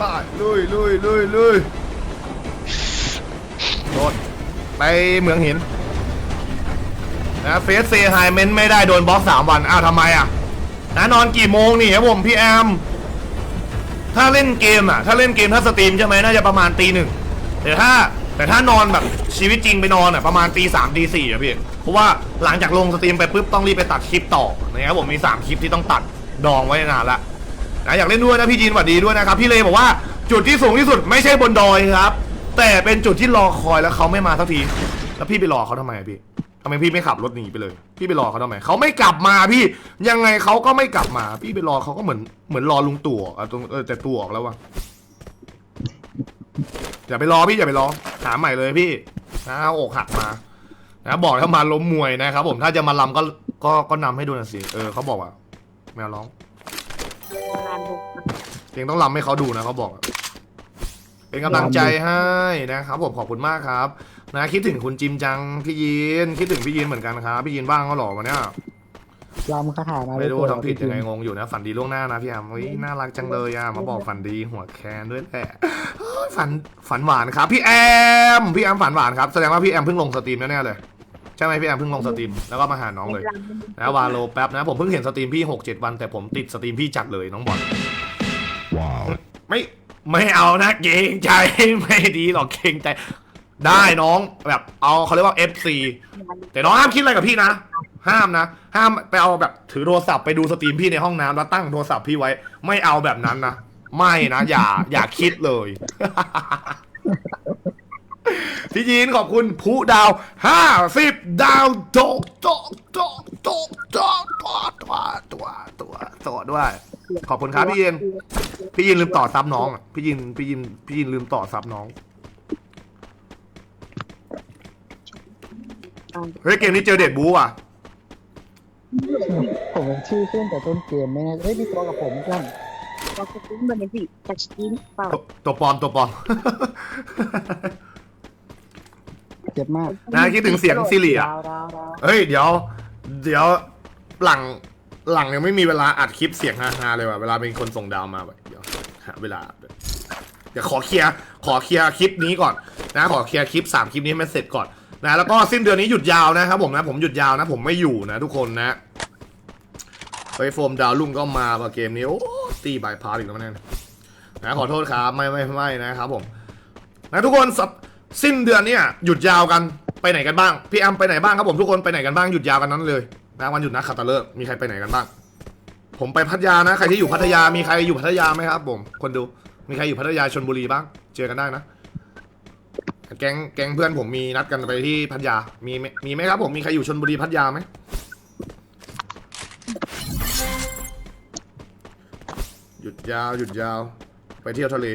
ไปลุยลุยลุยลุยโดดไปเหมืองหินนะเฟสเซไฮเมนไม่ได้โดนบล็อกสามวัน อ้าวทำไมอะนะนอนกี่โมงนี่ครับผมพี่แอม ถ้าเล่นเกมอะ ถ้าเล่นเกมถ้าสตรีมใช่ไหมน่าจะประมาณตีหนึ่งแต่ถ้าแต่ถ้านอนแบบชีวิตจริงไปนอนอะประมาณตีสามตีสี่อะพี่ เพราะว่าหลังจากลงสตรีมไปปุ๊บต้องรีบไปตัดคลิปต่อนะครับผมมีสามคลิปที่ต้องตัดดองไว้นานละ นะอยากเล่นด้วยนะพี่จีนสวัสดีด้วยนะครับพี่เลบอกว่าจุดที่สูงที่สุดไม่ใช่บนดอยครับ แต่เป็นจุดที่รอคอยแล้วเขาไม่มาสักทีแล้วพี่ไปรอเขาทำไมพี่ทำไมพี่ไม่ขับรถหนีไปเลย พี่ไปรอเขาทำไมเขาไม่กลับมาพี่ยังไงเขาก็ไม่กลับมา พี่ไปรอเขาก็เหมือนเหมือนรอลุงตู่อะตรงเออแต่ตู่ออกแล้ววะอย่าไปรอพี่อย่าไปรอหาใหม่เลยพี่นะอาอกหักมานะบอกถ้ามาล้มมวยนะครับผมถ้าจะมาลำก็ก็ก็นำให้ดูหน่อยสิเออเขาบอกว่าแมวร้อง งานบุกเพียงต้องลำให้เขาดูนะเขาบอกอะเป็นกำลังใจให้นะครับผมขอบคุณมากครับ นะคิดถึงคุณจิมจังพี่ยีนคิดถึงพี่ยีนเหมือนกันครับพี่ยีนว่างก็หรอวันเนี้ยลำคาถามาไม่รู้เลยทำผิดยังไงงงอยู่นะ ฝันดีล่วงหน้านะพี่แอมเฮ้ยน่ารักจังเลยอะมาบอกฝันดีหัวแคนด้วยแหละเฮ้ยฝันฝันหวานครับ พี่แอมพี่แอมฝันหวานครับแสดงว่าพี่แอมเพิ่งลงสตรีมแน่ๆเลยใช่ไหมพี่แอมเพิ่งลงสตรีมแล้วก็มาหาน้องเลยนะวาโลแป๊บนะ ผมเพิ่งเห็นสตรีมพี่หกเจ็ดวัน แต่ผมติดสตรีมพี่จัดเลยน้องบอลไม่ไม่เอานะเกรงใจไม่ดีหรอกเกรงใจได้น้องแบบเอาเขาเรียกว่า FC แต่น้องห้ามคิดอะไรกับพี่นะ ห้ามนะ ห้ามไปเอาแบบถือโทรศัพท์ไปดูสตรีมพี่ในห้องน้ำแล้วตั้งโทรศัพท์พี่ไว้ ไม่เอาแบบนั้นนะไม่นะอย่าอย่าคิดเลย พี่ยีนขอบคุณผู้ดาวห้าสิบดาวโตกโตกโตกโตกโตกตัวตัวตัวตัวตัวด้วย ขอบคุณครับพี่ยีนพี่ยีนลืมต่อซับน้องอะพี่ยีนพี่ยีนพี่ยีนลืมต่อซับน้องเฮ้ยเกมนี้เจอเด็ดบูอะผมชื่อเส้นแต่ต้นเกมไม่แน่เฮ้ยมีตัวกับผมกันจะสกินบันนี้จะสกินเปล่าตัวตัวปลอมตัวปลอม เจ็บมาก นะคิดถึงเสียงซิริอะดาวดาวดาวเฮ้ยเดี๋ยว เดี๋ยวหลังหลังยังไม่มีเวลาอัดคลิปเสียงฮาๆเลยว่ะเวลาเป็นคนส่งดาวมาแบบเดี๋ยวหาเวลาเดี๋ยวขอเคลียร์ขอเคลียร์คลิปนี้ก่อนนะขอเคลียร์คลิปสามคลิปนี้ให้มันเสร็จก่อนนะแล้วก็สิ้นเดือนนี้หยุดยาวนะครับผมนะผมหยุดยาวนะ ผมไม่อยู่นะทุกคนนะไปโฟมดาวลุ่งก็มาว่ะเกมนี้โอ้ตีบายพาร์อีกแล้วแน่นะขอโทษครับไม่ไม่ไม่นะครับผมนะทุกคนสัป สิ้นเดือนเนี่ยหยุดยาวกันไปไหนกันบ้างพี่แอมไปไหนบ้างครับผมทุกคนไปไหนกันบ้างหยุดยาวกันนั้นเลยนะวันหยุดนะขัตฤกษ์มีใครไปไหนกันบ้าง ผมไปพัทยานะ ใครที่อยู่พัทยามีใครอยู่พัทยาไหมครับ ผมคนดูมีใครอยู่พัทยาชนบุรีบ้าง เจอกันได้นะแก๊งแก๊งเพื่อนผมมีนัดกันไปที่พัทยามีมีไหมครับ ผมมีใครอยู่ชนบุรีพัทยาไหมหยุดยาวหยุดยาว ไปเที่ยวทะเล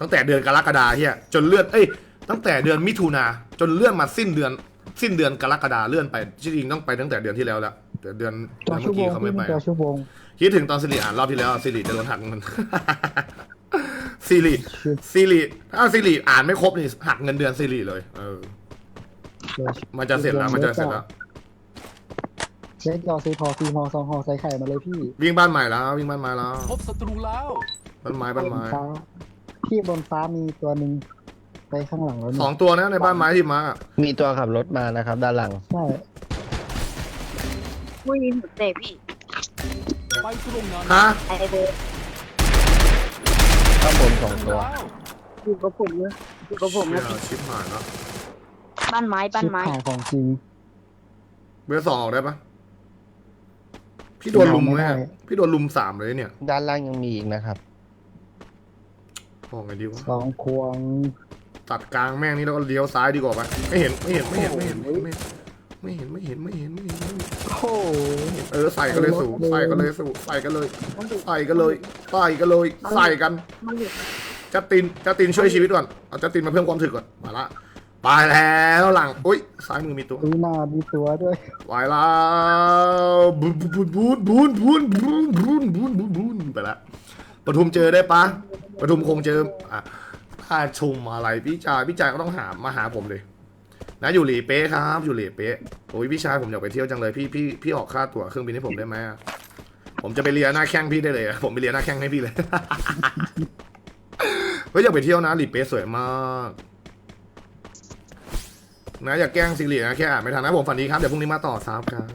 ตั้งแต่เดือนกรกฎาเฮียจนเลือนเอ้ย ตั้งแต่เดือนมิถุนาจนเลื่อนมาสิ้นเดือน สิ้นเดือนกรกฎาเลื่อนไปจริงๆต้องไปตั้งแต่เดือนที่แล้วแล้วแต่เดือนตัวเดือนชั่เมื่วอโมกี้งเขาไม่ไปตัวชั่วโมงคิดถึงตอนสิริอ่านรอบที่แล้วสิริจะโดนหักเงิน สิริสิริถ้าสิริอ่านไม่ครบนี่หักเงินเดือนสิริเลยเออมันจะเสร็จแล้วมันจะเสร็จแล้วเช็คยอซื้อพอซีพอซองหอใส่ไข่มาเลยพี่วิ่งบ้านใหม่แล้ว วิ่งบ้านใหม่แล้วพบศัตรูแล้ว บ้านไม้บ้านไม้ฟ้าพี่บนฟ้ามีตัวหนึ่ง ไปข้างหลังแล้วสเนี่อยงตัวนะในบ้านไม้ที่มาอะมีตัวขับรถมานะครับ ด้านหลัง ใช่ผู้ยิงหัวเตะพี่ไปตรงนั้นฮะไอเดย์ข้างบนสองตัว แล้วอยู่กับผมเลยอยู่กับผมเชี่นะยชิปหายแล้วบ้านไม้บ้านชิปไม้หายของจริง เบอร์สองออกได้ปะพี่โดนลุมไม่ไหมได้ พี่โดนลุมสามเลยเนี่ยด้านล่างยังมีอีกนะครับ บอกไงดีวะสองควง ตัดกลางแม่งนี่แล้วก็เลี้ยวซ้ายดีกว่าปะไม่เห็นไม่เห็นไม่เห็นไม่เห็นไม่เห็นไม่เห็นไม่เห็นไม่เห็นไม่เห็นไม่เห็นโอ้โหเออใส่กันเลยสู่ใส่กันเลยสู่ใส่กันเลยใส่กันเลยใส่กันเลยใส่กันมันอยู่จัดตินจัดตินช่วยชีวิตก่อนเอาจัดตินมาเพิ่มความถึกก่อนมาละไปแล้วหลังอุ้ยซ้ายมือมีตัวดูหน้ามีตัวด้วยไปแล้วบูนบูนบูนบูนบูนบูนบูนบูนบูนบูนไปละปทุมเจอได้ปะปทุมคงเจออะ้าชุมอะไรพี่ชายพี่ชายก็ต้องหามาหาผมเลยนะอยู่หลีเป๊ะครับอยู่หลีเป๊ะโอ้ยพี่ชายผมอยากไปเที่ยวจังเลยพี่พี่พี่ออกค่าตั๋วเครื่องบินให้ผมได้ไหมผมจะไปเลียหน้าแข้งพี่ได้เลยผมไปเลียหน้าแข้งให้พี่เลยเฮ้ยอยากไปเที่ยวนะหลีเป๊ะสวยมากนะอย่าแกล้งสิรินะแค่อ่านไม่ทันนะผมฝันดีครับเดี๋ยวพรุ่งนี้มาต่อซับครับ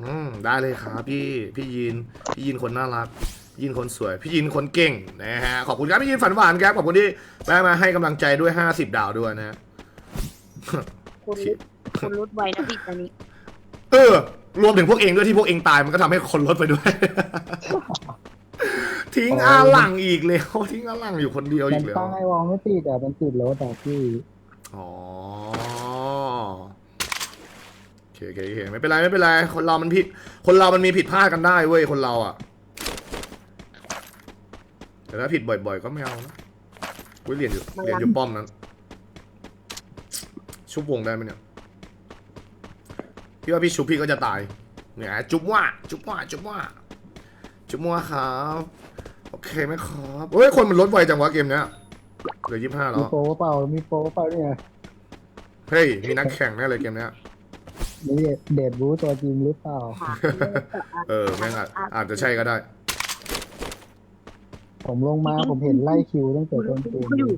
อืมได้เลยครับพี่พี่ยินพี่ยินคนน่ารัก ยินคนสวย พี่ยินคนเก่งนะฮะ ขอบคุณครับพี่ยินฝันหวานครับ ขอบคุณที่แวะมาให้กำลังใจด้วย 50 ดาวด้วยนะฮะ คนรุดคนรุดไวนะพี่ตอนนี้ เออ รวมถึงพวกเองด้วยที่พวกเองตายมันก็ทำให้คนลดไปด้วย ทิ้งอาหลังอีกแล้วทิ้งอาหลังอยู่คนเดียวมัอีนกแล้วตั้งไอวอลไม่ติดอะมันติดรถอะพี่อ๋อโอเคโอเคโอเคไม่เป็นไรไม่เป็นไรคนเรามันผิด คนเรามันมีผิดพลาดกันได้เว้ยคนเราอะ แต่ถ้าผิดบ่อยๆ ก็ไม่เอานะกูเรียนอยู่เรียนอยู่ป้อมนั้น ชุบวงได้ไหมเนี่ย พี่ว่าพี่ชุบพี่ก็จะตายเนี่ยจุ๊บว่า จุ๊บว่า จุ๊บว่า จุ๊บว่าครับ โอเคไหมครับเฮ้ย คนมันลดไวจังวะเกมเนี้ยเหลือยี่ห้าแล้มีวโปรเปล่า มีโปรเปล่าเนี่ยเฮ้ย มีนักแข่งแน่เลยเกมเนี้ยมีเดดบูตัวจริงหรือเปล่าหาเออ แม่งอาจอาจจะใช่ก็ได้ ผมลงมาผมเห็นไล่คิวตั้งแต่ต้นเกมก็อยู่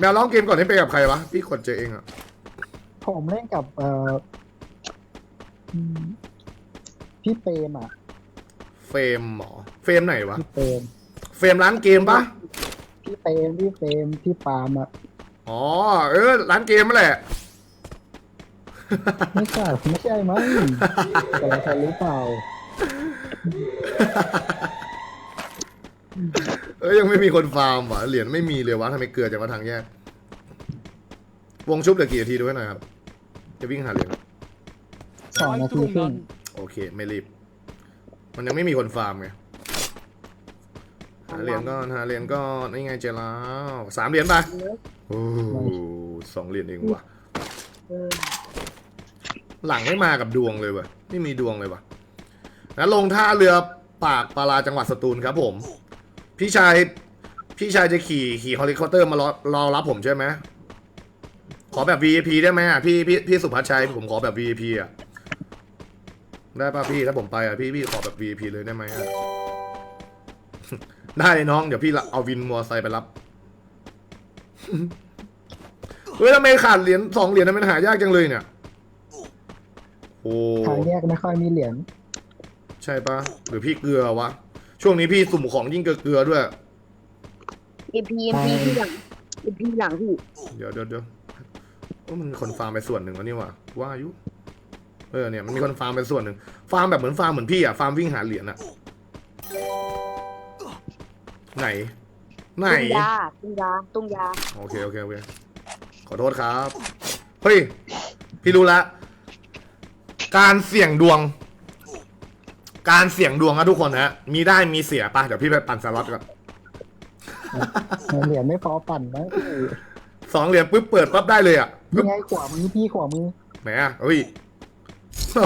แมวร้องเกมก่อนให้ไปกับใครวะ พี่กดเจอเองอะผมเล่นกับเอ่ออืมพี่เปรมอะเฟรมหมอเฟรมไหนวะ พี่เปรมเฟรมร้านเกมปะพี่เปรมพี่เปรมพี่ปาล์มอะอ๋อ เออ ร้านเกมนั่นแหละ ไม่ใช่ไม่ใช่มั้งแต่ละคนหรือเปล่า เอ้ยยังไม่มีคนฟาร์มวะเหรียญไม่มีเลยวะทำไมเกลือจากมาทางแยก วงชุบเหลือกี่นาทีดูให้หน่อยครับ จะวิ่งหาเหรียญสองไปนาตทีรงครึ่นั้งนโอเค ไม่รีบ มันยังไม่มีคนฟาร์มไงหาเหรียญก่อนหาเหรียญก่อนนี่ไงเจอแล้วสามเหรียญไปโอ้โหสองเหรียญเองว่ะเออหลังไม่มากับดวงเลยว่ะไม่มีดวงเลยว่ะนะลงท่าเรือปากปลาลาจังหวัดสตูลครับผม พี่ชาย พี่ชายจะขี่ขี่เฮลิคอปเตอร์มารอรอรับผมใช่ไหมขอแบบ VIP ได้ไหมอะพี่พี่พี่สุภัชชัยผมขอแบบ VIP อะได้ป่ะพี่ถ้าผมไปอะพี่พี่ขอแบบ VIP เลยได้ไหมอะได้น้องเดี๋ยวพี่ละเอาวินมอเตอร์ไซค์ไปรับเฮ้ยทำไมขาดเหรียญสองเหรียญนั้นมันหายากจังเลยเนี่ยโอ้ทางแยกไม่ค่อยมีเหรียญใช่ปะหรือพี่เกลือวะ ช่วงนี้พี่สุ่มของยิ่งเกลือเกลือด้วย เอ็มพีเอ็มพีที่หลังเอ็มพีหลังพี่เดี๋ยวเดี๋ยวเดี๋ยวโอ้มันมีคนฟาร์มไปส่วนหนึ่งแล้วนี่ว่ะว่าอายุเออเนี่ยมันมีคนฟาร์มไปส่วนหนึ่งฟาร์มแบบเหมือนฟาร์มเหมือนพี่อะฟาร์มวิ่งหาเหรียญอะไหน ไหนตุ้งยาตุ้งยาตุ้งยาโอเคโอเคโอเคขอโทษครับ เฮ้ย พี่รู้ละ การเสี่ยงดวง การเสี่ยงดวงนะทุกคนฮะ มีได้มีเสียปะเดี๋ยวพี่ไปปั่นสล็อตก่อนเหรียญไม่พอปั่นนะพี่สองเหรียญปุ๊บเปิดปั๊บได้เลยอะยังไงขวามือพี่ขวามือไหนอะเฮ้ยโอ้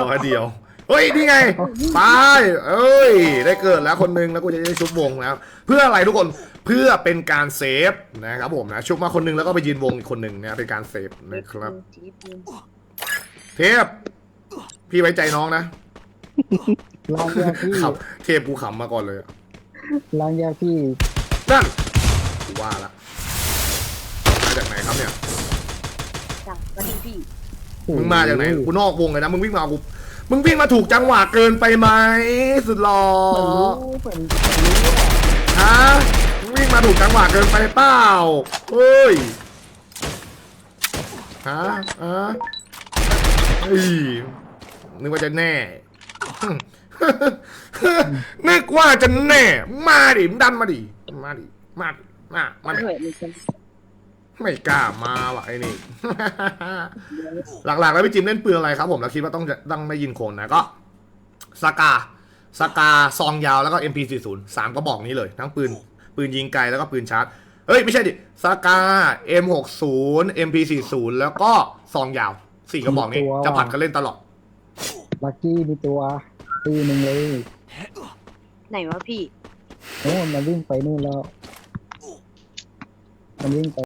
ร้อยเดียวเฮ้ยนี่ไงไปเอ้ย ได้เกิดแล้วคนหนึงแล้วกูจะได้ชุบวงแล้ว เพื่ออะไรทุกคนเพื่อเป็นการเซฟนะครับผมนะชุบมาคนหนึงแล้วก็ไปยืนวงอีกคนหนึ่งนะเป็นการเซฟนะครับจีบเทพพี่ไว้ใจน้องนะ ล่างแยกพี่ขับเทพกูขำมาก่อนเลยอะล่างแยกพี่นั่นกูว่าละมาจากไหนครับเนี่ย จับมาดีพี่ มึงมาจากไหนกูนอกวงเลยนะ มึงวิ่งมาเอากูมึงวิ่งมาถูกจังหวะเกินไปไหมสุดหล่อมันรู้เหมือนมันรู้อะฮะมึงวิ่งมาถูกจังหวะเกินไปเปล่าเฮ้ยฮะฮะเฮ้ยนึกว่าจะแน่ นึกว่าจะแน่ มาดิมึงดันมาดิมาดิมาดิมามาดิเหนื่อยเหมือนกันไม่กล้ามาว่ะไอ้นี่ หลักๆแล้วพี่จิมเล่นปืนอะไรครับ ผมแล้วคิดว่าต้องจะต้องไม่ยินคนนะก็สกาสกาซองยาวแล้วก็ MP40 สามกระบอกนี้เลย ทั้งปืน ปืนยิงไกลแล้วก็ปืนชาร์จเฮ้ย ไม่ใช่ดิสกา M60 MP40 แล้วก็ซองยาวสี่กระบอกนี้จะผัดกันเล่นตลอด ลักกี้มีตัวตีหนึ่งเลยไหนวะพี่ โอ้มันวิ่งไปนู่นแล้ว มันวิ่งไป